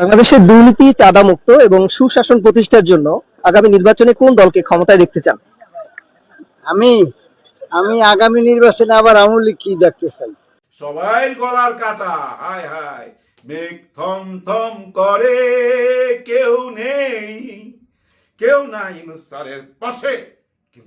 বাংলাদেশের দুর্নীতি চাঁদা মুক্ত এবং সুশাসন প্রতিষ্ঠার জন্য আগামী নির্বাচনে কোন দলকে ক্ষমতায় দেখতে চান? আমি আমি আগামী নির্বাচনে আবার আওয়ামী লীগ কি দেখতে চাই? সবাই গলার কাটা হায় হায়। মেঘ থম থম করে কেউ নেই কেউ নাই ইনুসারের পাশে।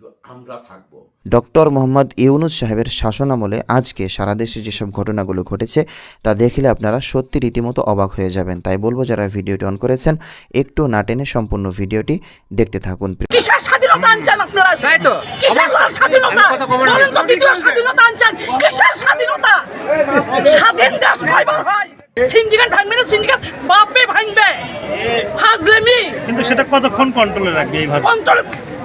কিন্তু আমরা থাকব। ডক্টর মোহাম্মদ ইউনুস সাহেবের শাসনামলে আজকে সারা দেশে যেসব ঘটনাগুলো ঘটেছে তা দেখলে আপনারা সত্যি রীতিমতো অবাক হয়ে যাবেন। তাই বলব যারা ভিডিওটি অন করেছেন একটু না টেনে সম্পূর্ণ ভিডিওটি দেখতে থাকুন। কিসের স্বাধীনতা আনছেন আপনারা? তাই তো। কিসের স্বাধীনতা? বলেন তো দ্বিতীয় স্বাধীনতা আনছেন। কিসের স্বাধীনতা? স্বাধীন দেশ কয়বার হয়? সিন্ডিকেট ভাঙবে না সিন্ডিকেট? বাপে ভাঙবে। ফাজলেমি। কিন্তু সেটা কতক্ষণ কন্ট্রোলে রাখবে এইভাবে? অন্তর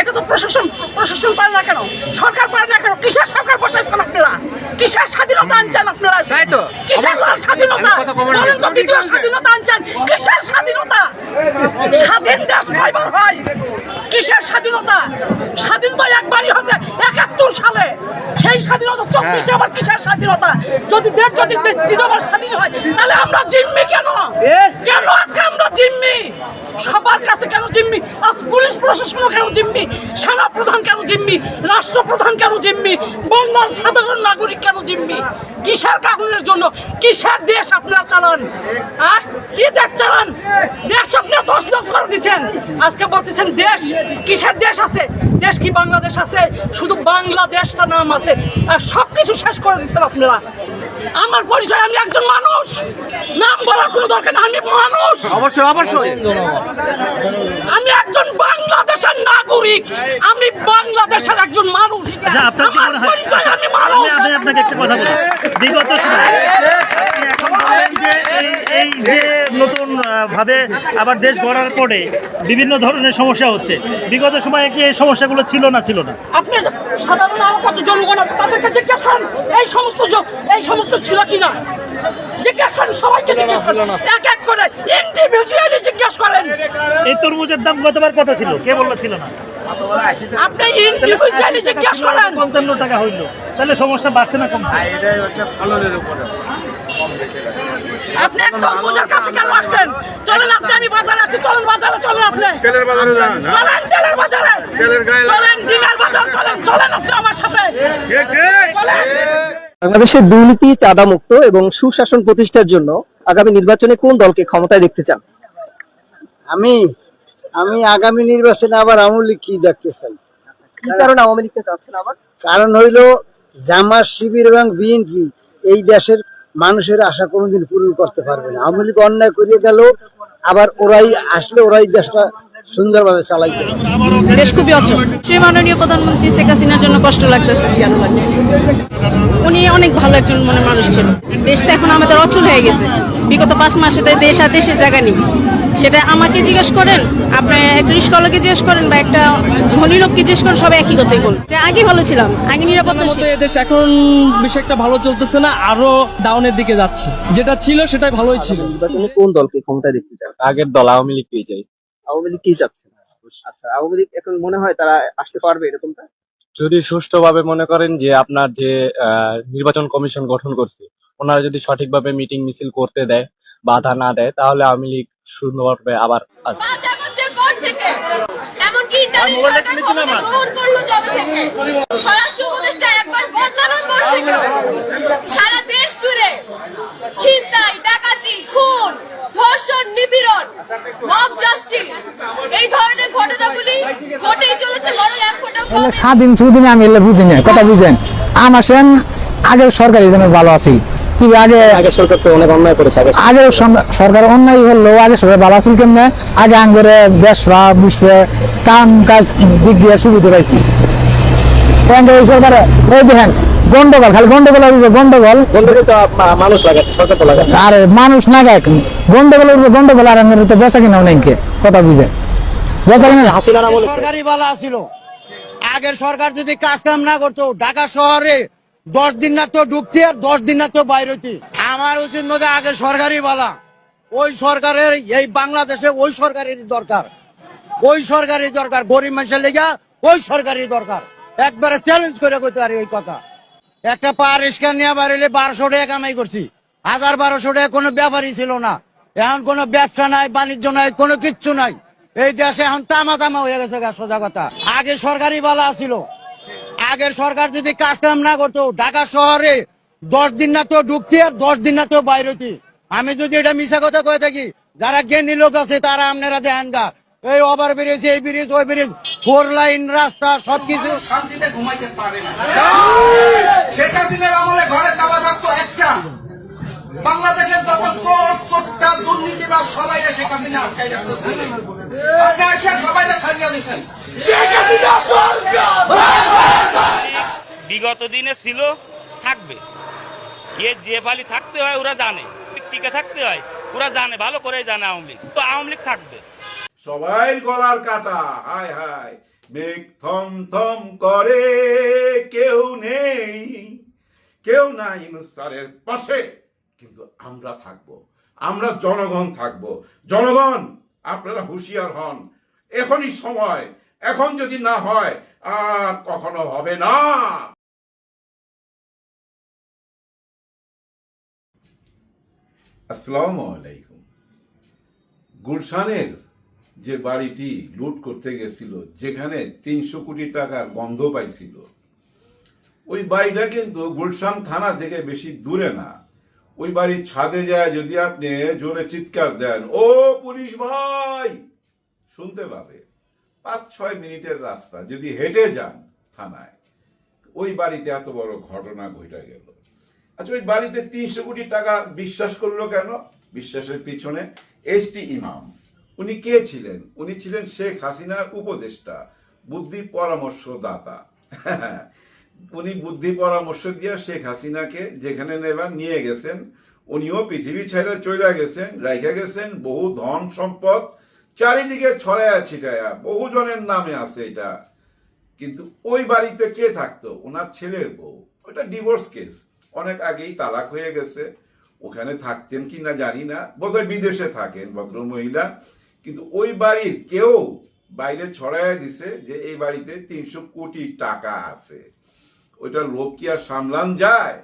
এটা তো প্রশাসন প্রশাসন পারে না কেন? সরকার পারে না কেন? কিসের সরকার প্রশাসন আপনারা? কিসের স্বাধীনতা আনছেন আপনারা? তাই তো। কিসের স্বাধীনতা? বলেন তো দ্বিতীয় স্বাধীনতা আনছেন। কিসের স্বাধীনতা? স্বাধীন দেশ কয়বার হয়? কিসের স্বাধীনতা? স্বাধীন তো একবারই হচ্ছে একাত্তর সালে। সেই স্বাধীনতা চব্বিশে আবার কিসের স্বাধীনতা? যদি দেশ যদি দে- দ্বিতীয়বার স্বাধীন হয় তাহলে আমরা জিম্মি কেন? কেন আজকে আমরা জিম্মি? সবার কাছে কেন জিম্মি? প্রশাসনও কেন জিম্মি? সেনা প্রধান কেন জিম্মি? রাষ্ট্রপ্রধান কেন জিম্মি? বন্যার সাধারণ নাগরিক কেন জিম্মি? কিসের কারণের জন্য? কিসের দেশ আপনারা চালান? হ্যাঁ কি দেশ চালান? দেশ আপনারা দশ দশ করে দিচ্ছেন আজকে বলতেছেন দেশ, কিসের দেশ আছে? দেশ কি বাংলাদেশ আছে? শুধু বাংলাদেশটা নাম আছে। আর সব কিছু শেষ করে দিচ্ছেন আপনারা। আমার পরিচয় আমি একজন মানুষ। নাম বলার কোনো দরকার না আমি মানুষ। অবশ্যই অবশ্যই। আমি একজন বাংলাদেশের নাগরিক আমি বাংলাদেশের একজন মানুষ। আচ্ছা আপনার কি আমার মনে হয় পরিচয় আমি আমি মানুষ। আমি আপনাকে একটা কথা বলি। বিগত সময়ে আপনি এখন বলেন যে এই এই যে নতুন আহ, ভাবে আবার দেশ গড়ার পরে বিভিন্ন ধরনের সমস্যা হচ্ছে। বিগত সময়ে কি এই সমস্যাগুলো ছিল না ছিল না? আপনি সাধারণ আরও কত জনগণ আছে তাদেরকে এই সমস্ত এই সমস্ত ছিল জিজ্ঞাসা করেন, সবাইকে জিজ্ঞেস করেন এক এক করে ইন্ডিভিজুয়ালি জিজ্ঞেস করেন। এই তরমুজের দাম গতবার কত ছিল? কে বলল ছিল না? আপনি ইন্ডিভিজুয়ালি জিজ্ঞেস করেন? পঞ্চান্ন টাকা হইল। তাহলে সমস্যা বাড়ছে না কমছে? আপনি একদম কাছে কেন আসছেন? চলেন আপনি আমি বাজারে চলেন বাজারে চলেন আপনি। তেলের বাজারে যান চলেন তেলের বাজারে। তেলের গায়ে চলেন ডিমের বাজারে চলেন চলেন আপনি আমার সাথে। চলেন। বাংলাদেশের দুর্নীতি চাঁদা মুক্ত এবং সুশাসন প্রতিষ্ঠার জন্য আগামী নির্বাচনে কোন দলকে ক্ষমতায় দেখতে চান? আমি আমি আগামী নির্বাচনে আবার আওয়ামী লীগ কি দেখতে চাই? কারণ কারণে আওয়ামী লীগকে চাচ্ছেন আবার? কারণ হইল জামাত শিবির এবং বিএনপি এই দেশের মানুষের আশা কোনোদিন পূরণ করতে পারবে না। আওয়ামী লীগ অন্যায় করিয়ে গেল আবার ওরাই আসলে ওরাই দেশটা সুন্দরভাবে চালাইতে। দেশ খুবই অচল। সেই মাননীয় প্রধানমন্ত্রী শেখ হাসিনার জন্য কষ্ট লাগতেছে উনি অনেক ভালো একজন মনে মানুষ ছিল দেশটা এখন আমাদের অচল হয়ে গেছে। বিগত পাঁচ মাসে তো দেশ আর দেশের জায়গা নেই। সেটা আমাকে জিজ্ঞেস করেন আপনার এক রিস্কলাকে জিজ্ঞেস করেন বা একটা ধনী লোককে জিজ্ঞেস করেন সবাই একই কথাই বল। যে আগে ভালো ছিলাম আগে নিরাপত্তা ছিল। মতে দেশ এখন বেশি একটা ভালো চলতেছে না আরও ডাউনের দিকে যাচ্ছে। যেটা ছিল সেটাই ভালোই ছিল। কোন দলকে ক্ষমতায় দেখতে চান? আগের দল আওয়ামী লীগকেই চাই। আওয়ামী লীগ কি চাচ্ছেন আচ্ছা আওয়ামী লীগ এখন মনে হয় তারা আসতে পারবে এরকমটা? যদি সুষ্ঠুভাবে মনে করেন যে আপনার যে আহ, নির্বাচন কমিশন গঠন করছে ওনারা যদি সঠিকভাবে মিটিং মিছিল করতে দেয় বাধা না দেয় তাহলে আওয়ামী লীগ সুন্দরভাবে আবার আসবে। পাঁচ আগস্টের পর থেকে এমনকি ইন্টারিম সরকার ক্ষমতা গ্রহণ করল যবে থেকে স্বরাষ্ট্র উপদেষ্টা একবার বদলানোর পর থেকে সারা দেশ জুড়ে ছিনতাই ডাকাতি খুন ধর্ষণ নিপীড়ন মব জাস্টিস এই ধরনের ঘটনাগুলি ঘটেই চলেছে বরং এক ফোঁটাও কমে স্বাধীন সুদিন আমি এলে বুঝি না কথা বুঝেন। আমার সেন আগের সরকারি জন্য ভালো আছি। কি আগে আগে সরকার তো অনেক অন্যায় করেছে আগে আগে সরকার অন্যায় হলো আগে সরকার ভালো আছিল কেমনে? আগে আঙ্গুরে বেসরা বুসবে কাম কাজ দিক দিয়ে সুবিধা পাইছি। এই সরকারে? ওই দেখেন গন্ডগোল খালি গন্ডগোল। গন্ডগোল মানুষ লাগাচ্ছে সরকার তো লাগাচ্ছে। আর মানুষ না গায় গন্ডগোলের উপরে গন্ডগোল আর তো বেচা কিনা অনেকে কথা বুঝে বেচা কিনা সরকারি বালা ছিল আগের সরকার যদি কাজ কাম না করতো, ঢাকা শহরে দশ দিন না তো ঢুকতে আর দশ দিন না তো বাইরে। আমার উচিত মধ্যে আগের সরকারি বলা। ওই সরকারের, এই বাংলাদেশে ওই সরকারের দরকার। ওই সরকারি দরকার। গরিব মানুষের লেগা ওই সরকারি দরকার। একবারে চ্যালেঞ্জ করে কইতে পারি ওই কথা। একটা পা রিক্সা নিয়ে বাড়িলে বারোশো টাকা কামাই করছি। হাজার বারোশো টাকা কোনো ব্যাপারই ছিল না। এখন কোনো ব্যবসা নাই, বাণিজ্য নাই, কোনো কিচ্ছু নাই। এই দেশে এখন তামা তামা হয়ে গেছে গা, সোজা কথা। আগে সরকারি বালা ছিল। আগের সরকার যদি কাজ কাম না করতো ঢাকা শহরে দশ দিন না তো ঢুকতি আর দশ দিন না তো বাইরে হইতি। আমি যদি এটা মিশা কথা কয়ে থাকি যারা জ্ঞানী লোক আছে তারা আপনারা দেখেন গা। এই ওভার ব্রিজ এই ব্রিজ ওই ব্রিজ ফোর লাইন রাস্তা সবকিছু। শান্তিতে ঘুমাইতে পারে না। শেখ হাসিনা আটকাই রাখছে আপনি এসে সবাই ছাড়িয়ে দিয়েছেন শেখ হাসিনা বিগত দিনে ছিল থাকবে। এ যে ফালি থাকতে হয় ওরা জানে। টিকে থাকতে হয় ওরা জানে ভালো করে জানে আওয়ামী লীগ। তো আওয়ামী লীগ থাকবে। সবাই গলার কাটা হায় হায়। মেঘ থম থম করে কেউ নেই। কেউ নাই ইনুস্তারের পাশে কিন্তু আমরা থাকব। আমরা জনগণ থাকব। জনগণ, আপনারা হুঁশিয়ার হন। এখনই সময়। এখন যদি না হয়, আর কখনো হবে না। আসসালামু আলাইকুম। গুলশানের যে বাড়িটি লুট করতে গেছিল, যেখানে তিনশো কোটি টাকার গন্ধ পাইছিল, ওই বাড়িটা কিন্তু গুলশান থানা থেকে বেশি দূরে না। ওই বাড়ির ছাদে যায়, যদি আপনি জোরে চিৎকার দেন, ও পুলিশ ভাই! শুনতে পাবে। পাঁচ, ছয় মিনিটের রাস্তা, যদি হেঁটে যান থানায়, ওই বাড়িতে এত বড় ঘটনা ঘটে গেল। আচ্ছা ওই বাড়িতে তিনশো কোটি টাকা বিশ্বাস করল কেন? বিশ্বাসের পিছনে এস টি ইমাম। উনি কে ছিলেন? উনি ছিলেন শেখ হাসিনার উপদেষ্টা বুদ্ধি পরামর্শদাতা। উনি বুদ্ধি পরামর্শ দিয়ে শেখ হাসিনাকে যেখানে নেবার নিয়ে গেছেন, উনিও পৃথিবী ছেড়ে চলে গেছেন, রেখে গেছেন, বহু ধন সম্পদ চারিদিকে ছড়ায়া ছিটায়া বহু জনের নামে আছে এটা। কিন্তু ওই বাড়িতে কে থাকতো? ওনার ছেলের বউ। ওটা ডিভোর্স কেস অনেক আগেই তালাক হয়ে গেছে। ওখানে থাকতেন কি না জানি না। বোধহয় বিদেশে থাকেন ভদ্র মহিলা কিন্তু ওই বাড়ির কেউ বাইরে ছড়াইয়া দিছে যে এই বাড়িতে তিনশো কোটি টাকা আছে। ওইটা লোক কি আর সামলান যায়?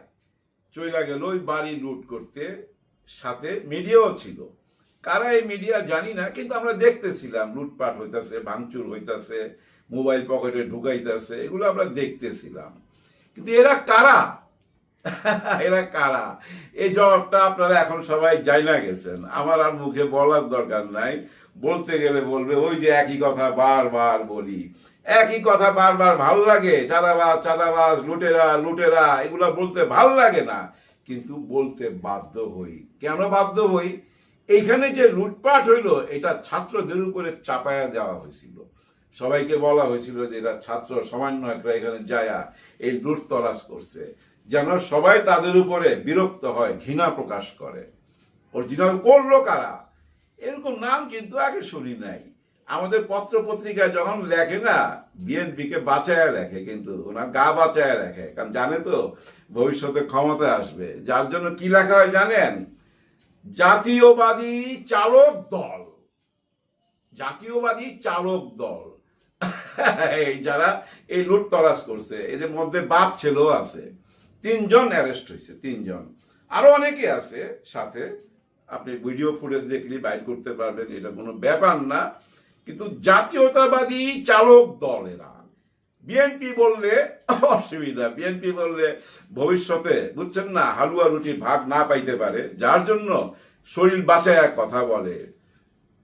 চইলা গেল ওই বাড়ি লুট করতে। সাথে মিডিয়াও ছিল। কারা এই মিডিয়া জানি না, কিন্তু আমরা দেখতেছিলাম। লুটপাট হইতাছে, ভাঙচুর হইতাছে, মোবাইল পকেটে ঢুকাইতেছে, এগুলো আমরা দেখতেছিলাম। কিন্তু এরা কারা? এরা কারা? এই জবাবটা আপনারা এখন সবাই জাইনা গেছেন। আমার আর মুখে বলার দরকার নাই। বলতে গেলে বলবে, ওই যে একই কথা বারবার বলি। একই কথা বারবার ভালো লাগে, চাঁদাবাজ চাঁদাবাজ, লুটেরা লুটেরা, এগুলো বলতে ভালো লাগে না। কিন্তু বলতে বাধ্য হই। কেন বাধ্য হই? এইখানে যে লুটপাট হইল, এটা ছাত্রদের উপরে চাপায়া দেওয়া হয়েছিল। সবাইকে বলা হয়েছিল যে এরা ছাত্র সমন্বয়করা এখানে যায়া এই লুট তলাশ করছে। যেন সবাই তাদের উপরে বিরক্ত হয়, ঘৃণা প্রকাশ করে। অরিজিনাল করল কারা এরকম নাম কিন্তু আগে শুনি নাই। আমাদের পত্র পত্রিকায় যখন লেখে না বিএনপি কে বাঁচায় লেখে, কিন্তু ওনার গা বাঁচায় লেখে। কারণ জানে তো, ভবিষ্যতে ক্ষমতা আসবে। যার জন্য কি লেখা হয় জানেন? জাতীয়বাদী চালক দল। জাতীয়বাদী চালক দল। এই যারা এই লুট তলাশ করছে, এদের মধ্যে বাপ ছেলেও আছে। তিনজন অ্যারেস্ট হয়েছে, তিনজন। আরও অনেকে আছে সাথে। আপনি ভিডিও ফুটেজ দেখলে বাইর করতে পারবেন, এটা কোনো ব্যাপার না। কিন্তু জাতীয়তাবাদী চালক দল এরা বিএনপি বললে অসুবিধা বিএনপি বললে ভবিষ্যতে, বুঝছেন না, হালুয়া রুটি ভাগ না পাইতে পারে, যার জন্য শরীর বাঁচায় কথা বলে।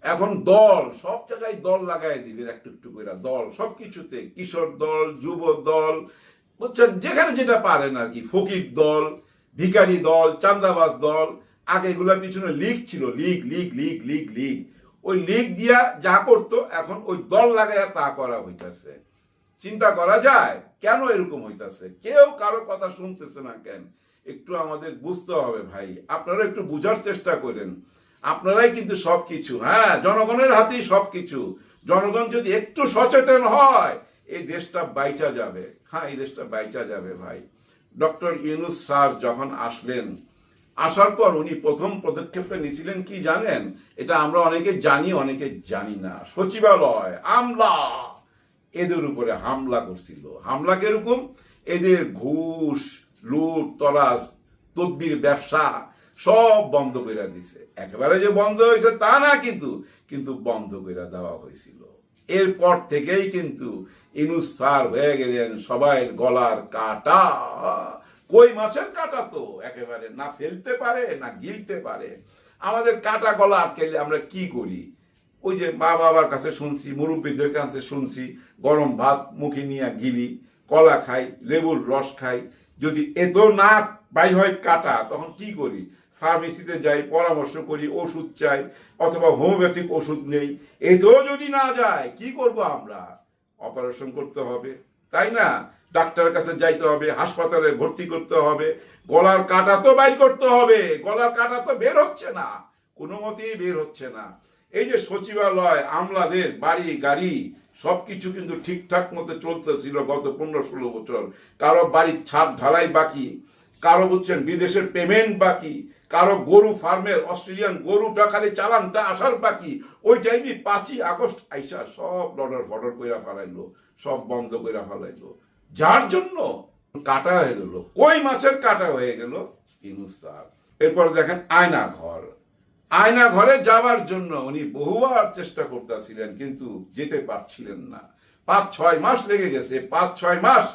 এখন দল, সব জায়গায় দল লাগাই দিবেন একটু একটু করে দল সব কিছুতে কিশোর দল, যুব দল, বুঝছেন, যেখানে যেটা পারেন আর কি, ফকির দল ভিকারি দল, চান্দাবাজ দল আগে এগুলোর পিছনে লিগ ছিল league league league league league ওই লিগ দিয়া যা করতো, এখন ওই দল লাগাইয়া তা করা হইতাছে। চিন্তা করা যায়, কেন এরকম হইতাছে? কেউ কারও কথা শুনতেছে না কেন? একটু আমাদের বুঝতে হবে ভাই। আপনারা একটু বুঝার চেষ্টা করেন। আপনারাই কিন্তু সবকিছু হ্যাঁ জনগণের হাতেই সবকিছু। জনগণ যদি একটু সচেতন হয়, এই দেশটা বাইচা যাবে। হ্যাঁ এই দেশটা বাইচা যাবে ভাই। ডক্টর ইউনুস স্যার যখন আসলেন আসার পর উনি প্রথম পদক্ষেপটা নিয়েছিলেন কি জানেন? এটা আমরা অনেকে জানি অনেকে জানি না। সচিবালয়, আমলা, এদের উপরে হামলা করছিল। হামলা কীরকম? এদের ঘুষ, লুট তরাজ তদবির, ব্যবসা সব বন্ধ করে দিছে। একেবারে যে বন্ধ হয়েছে তা না কিন্তু কিন্তু বন্ধ করে দেওয়া হয়েছিল। এরপর থেকেই কিন্তু ইনুস স্যার হয়ে গেলেন সবাই গলার কাটা। কই মাছের কাটা তো? একেবারে না ফেলতে পারে, না গিলতে পারে। আমাদের কাটা গলা আটকেলে আমরা কি করি? ওই যে মা বাবার কাছে শুনছি, মুরব্বীদের কাছে শুনছি, গরম ভাত মুখে নিয়ে গিলি, কলা খাই, লেবুর রস খাই। যদি এত না বাই হয় কাটা, তখন কি করি? ফার্মেসিতে যাই, পরামর্শ করি, ওষুধ চাই, অথবা হোমিওপ্যাথিক ওষুধ নেই। এতেও যদি না যায়, কি করব আমরা? অপারেশন করতে হবে, তাই না? ডাক্তারের কাছে যাইতে হবে, হাসপাতালে ভর্তি করতে হবে, গলার কাটা তো বাইর করতে হবে, গলার কাটা তো বের হচ্ছে না, কোনো মতেই বের হচ্ছে না। এই যে সচিবালয়, আমলাদের, বাড়ি, গাড়ি, সবকিছু কিন্তু ঠিকঠাক মতো চলতেছিল গত পনেরো ষোলো বছর। কারও বাড়ির ছাদ ঢালাই বাকি, কারও বুঝছেন বিদেশের পেমেন্ট বাকি, কারও গরু ফার্মের অস্ট্রেলিয়ান গরুটা খালি চালানটা আসার বাকি, ওই টাইমে পাঁচই আগস্ট আইসা সব লডর ফডর কইরা ফেলাইলো, সব বন্ধ কইরা ফেলাইলো। যার জন্য কাটা হয়ে গেল, কই মাছের কাটা হয়ে গেল? ইনুস স্যার এরপর দেখেন আয়না ঘর। আয়না ঘরে যাওয়ার জন্য উনি বহুবার চেষ্টা করতেছিলেন, কিন্তু যেতে পারছিলেন না। পাঁচ, ছয় মাস লেগে গেছে। পাঁচ, ছয় মাস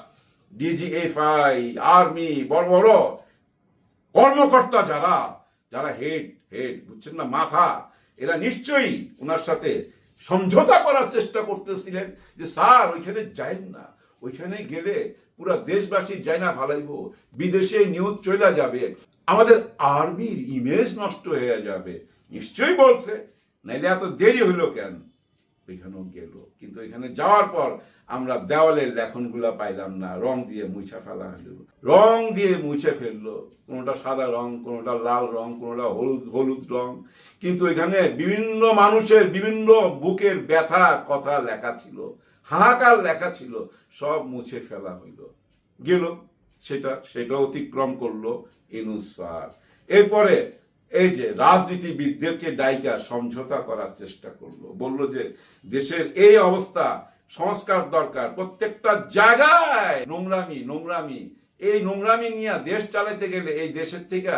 ডিজিএফআই, আর্মি, বড় বড় কর্মকর্তা যারা যারা হেড হেড, বুঝছেন না, মাথা, এরা নিশ্চয়ই ওনার সাথে সমঝোতা করার চেষ্টা করতেছিলেন যে, স্যার, ওইখানে যাইন না। ওইখানে গেলে পুরা দেশবাসী না ফালাইব, বিদেশে নিউজ চলে যাবে। আমাদের আর্মির ইমেজ নষ্ট হয়ে যাবে। নিশ্চয়ই বলছে, নাইলে এত দেরি হইল কেন? ওইখানেও গেল, কিন্তু এখানে যাওয়ার পর আমরা দেওয়ালের লেখনগুলা পাইলাম না, রং দিয়ে মুছে ফেলা হলো। রং দিয়ে মুছে ফেলল, কোনোটা সাদা রং, কোনোটা লাল রং, কোনোটা হলুদ হলুদ রং। কিন্তু এখানে বিভিন্ন মানুষের বিভিন্ন বুকের ব্যথা কথা লেখা ছিল। হাহাকার লেখা ছিল, সব মুছে ফেলা হইল। গেল, সেটা সেটা অতিক্রম করল ইনুস স্যার। এরপরে এই যে রাজনীতিবিদদেরকে ডাইকা সমঝোতা করার চেষ্টা করল, বলল যে দেশের এই অবস্থা সংস্কার দরকার, প্রত্যেকটা জায়গায় নোংরামি নোংরামি। এই নোংরামি নিয়ে দেশ চালাইতে গেলে এই দেশের থেকে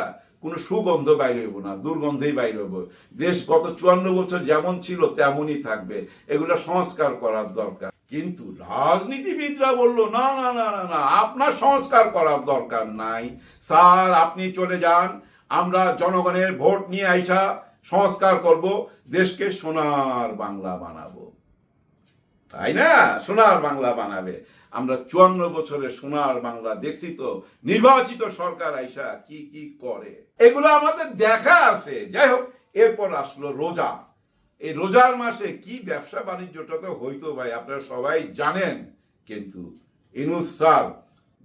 কোনো সুগন্ধ বাইরে হইব না, দুর্গন্ধই বাইরে হইব। দেশ গত চুয়ান্ন বছর যেমন ছিল, তেমনই থাকবে। এগুলো সংস্কার করার দরকার। কিন্তু রাজনীতিবিদরা বলল, না না না না না, আপনার সংস্কার করার দরকার নাই। স্যার, আপনি চলে যান। আমরা জনগণের ভোট নিয়ে আইসা সংস্কার করব, দেশকে সোনার বাংলা বানাবো। তাই না? সোনার বাংলা বানাবে। আমরা চুয়ান্ন বছরে সোনার বাংলা দেখছি তো, নির্বাচিত সরকার আইসা কি কি করে? এগুলো আমাদের দেখা আছে। যাই হোক, এরপর আসলো রোজা। এই রোজার মাসে কি ব্যবসা বাণিজ্যটা তো হইতো ভাই? আপনারা সবাই জানেন, কিন্তু ইনুস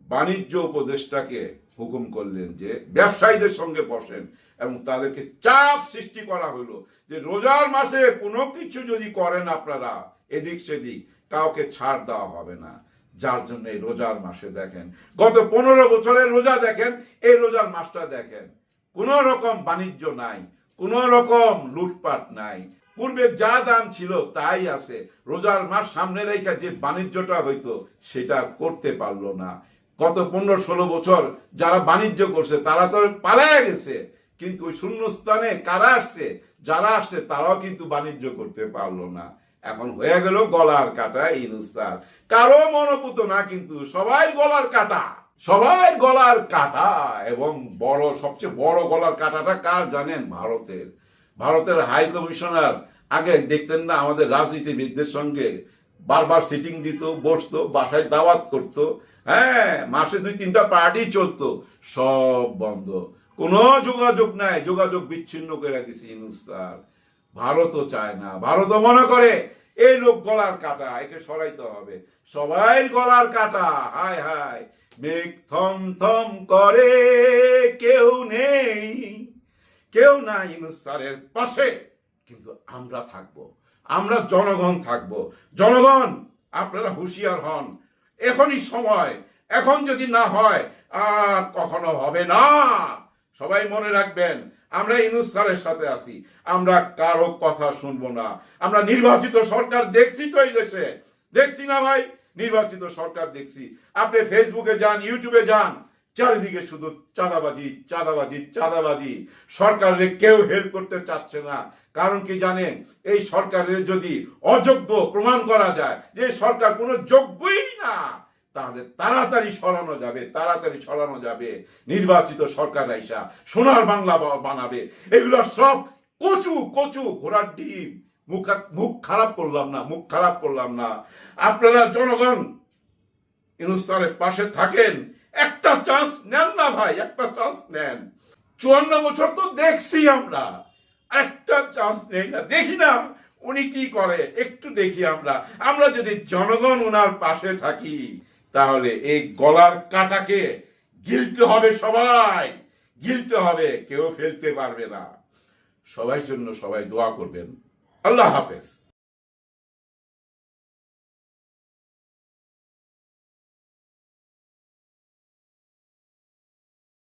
বাণিজ্য উপদেষ্টাকে হুকুম করলেন যে ব্যবসায়ীদের সঙ্গে বসেন এবং তাদেরকে চাপ সৃষ্টি করা হলো যে রোজার মাসে কোনো কিছু যদি করেন আপনারা, এদিক সেদিক, কাউকে ছাড় দেওয়া হবে না। যার জন্য এই রোজার মাসে দেখেন, গত পনেরো বছরের রোজা দেখেন, এই রোজার মাসটা দেখেন, কোনো রকম বাণিজ্য নাই, কোনো রকম লুটপাট নাই পূর্বে যা দাম ছিল তাই আছে। রোজার মাস সামনে রেখে যে বাণিজ্যটা হইতো, সেটা করতে পারল না। গত পনেরো ষোলো বছর যারা বাণিজ্য করছে, তারা তো পালায় গেছে। কিন্তু ওই শূন্যস্থানে কারা আসছে? যারা আসছে, তারাও কিন্তু বাণিজ্য করতে পারল না। এখন হয়ে গেল গলার কাটা ইনুস্তার কারও মনোপুত না, কিন্তু সবাই গলার কাটা। সবাই গলার কাটা, এবং বড়, সবচেয়ে বড় গলার কাটাটা কার জানেন? ভারতের। ভারতের হাই কমিশনার আগে দেখতেন না আমাদের রাজনীতিবিদদের সঙ্গে বারবার সিটিং দিত, বসতো, বাসায় দাওয়াত করতো। হ্যাঁ মাসে দুই তিনটা পার্টি চলতো। সব বন্ধ। কোনো যোগাযোগ নাই, যোগাযোগ বিচ্ছিন্ন করে দিছে ইনুস্তার ভারতও চায় না। ভারতও মনে করে, এই লোক গলার কাটা, একে সরাইতে হবে। সবাই গলার কাটা, হায় হায়। মেঘ থম থম করে, কেউ নেই। কেউ না ইনুস্তারের পাশে। কিন্তু আমরা থাকব, আমরা জনগণ থাকব। জনগণ, আপনারা হুঁশিয়ার হন। এখনই সময়, এখন যদি না হয়, আর কখনো হবে না। সবাই মনে রাখবেন, আমরা ইনুস স্যারের সাথে আছি। আমরা কারও কথা শুনব না। আমরা নির্বাচিত সরকার দেখছি তো এই দেশে। দেখছি না ভাই, নির্বাচিত সরকার দেখছি। আপনি ফেসবুকে যান ইউটিউবে যান চারিদিকে শুধু চাঁদাবাজি চাঁদাবাজি চাঁদাবাজি। সরকারের কেউ হেল্প করতে চাচ্ছে না। কারণ কি জানেন? এই সরকারের যদি অযোগ্য প্রমাণ করা যায় যে সরকার কোনো যোগ্যই না, তাহলে তাড়াতাড়ি সরানো যাবে, তাড়াতাড়ি সরানো যাবে। নির্বাচিত সরকার আইসা সোনার বাংলা বানাবে। এগুলো সব কচু কচু, ঘোড়ার ডিম। মুখ মুখ খারাপ করলাম না, মুখ খারাপ করলাম না। আপনারা জনগণ ইনুস্তারের পাশে থাকেন একটা চান্স নেন না ভাই, একটা চান্স নেন। চুয়ান্ন বছর তো দেখছি আমরা। একটা চান্স নেই না। দেখি না উনি কি করে, একটু দেখি আমরা। আমরা যদি জনগণ ওনার পাশে থাকি, তাহলে এই গলার কাটাকে গিলতে হবে সবাই। গিলতে হবে, কেউ ফেলতে পারবে না। সবাই জন্য সবাই দোয়া করবেন। আল্লাহ হাফেজ।